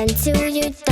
happen to you.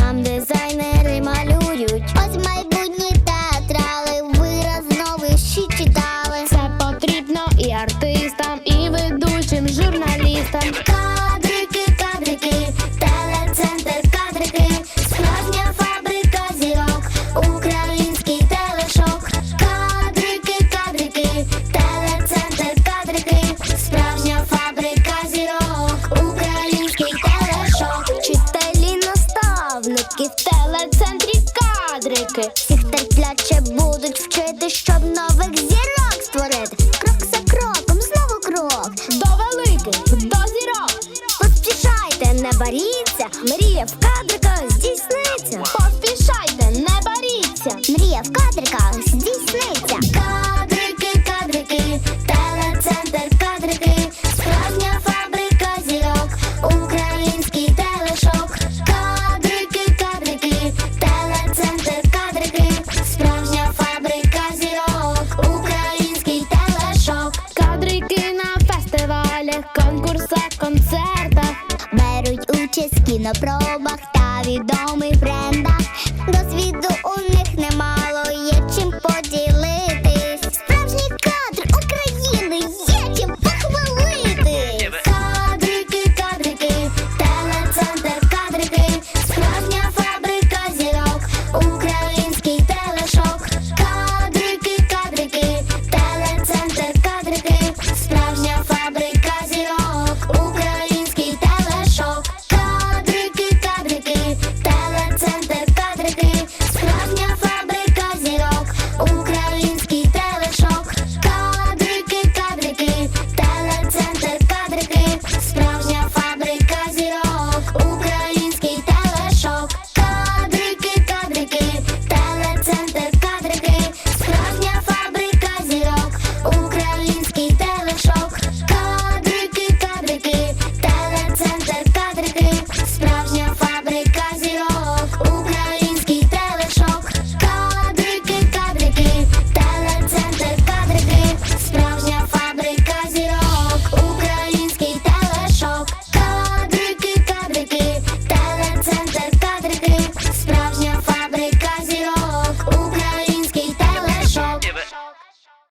Кадрики. Всіх терпляче будуть вчити, щоб нових зірок створити. Крок за кроком, знову крок. До великих, до зірок. Поспішайте, не боріться, мрія в концертах. Беруть участь в кінопробах та відомих брендах.